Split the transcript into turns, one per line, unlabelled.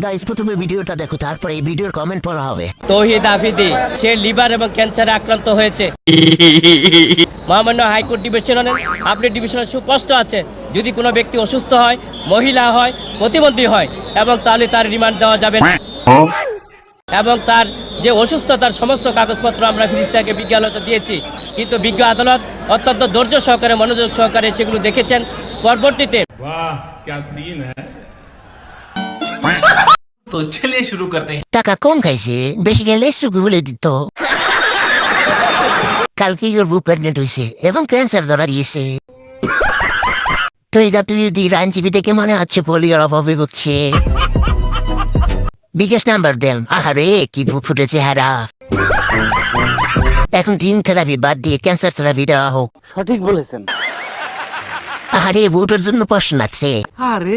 Guys প্রথমে ভিডিওটা দেখো তারপরে এই ভিডিওর কমেন্ট পড়া হবে
তৌহিদ আফিদি সে লিভার এবং ক্যান্সারে আক্রান্ত হয়েছে মহামান্য হাইকোর্ট ডিভিশনের আপনি ডিভিশনের সুস্পষ্ট আছে যদি কোনো ব্যক্তি অসুস্থ হয় মহিলা হয় প্রতিবন্ধী হয় এবং তাহলে তার রিমান্ড দেওয়া যাবে না। এবং তার যে অসুস্থতার সমস্ত কাগজপত্র আমরা ফিরিস্তাকে বিজ্ঞ আদালতে দিয়েছি কিন্তু বিজ্ঞ আদালত অত্যন্ত ধৈর্য সহকারে মনোযোগ সহকারে সেগুলো দেখেছেন পরবর্তীতে
वाह क्या सीन है
तो चलिए शुरू करते हैं
টাকা কম খাইছে বেশি গেলে সুখী বলে দিত কালকে ওর বুক প্রেগনেন্ট হয়েছে এবং ক্যান্সার ধরা দিয়েছে তো এটা তুই যদি আইনজীবী দেখে মনে হচ্ছে পোলিওর অভাবে হচ্ছে বিকাশ নাম্বার দেন আহারে কি বুক ফুটেছে হারা এখন জিন থেরাপি বাদ দিয়ে ক্যান্সার থেরাপি দেওয়া হোক
সঠিক বলেছেন
আরে বুটের জন্য প্রশ্ন আছে
আরে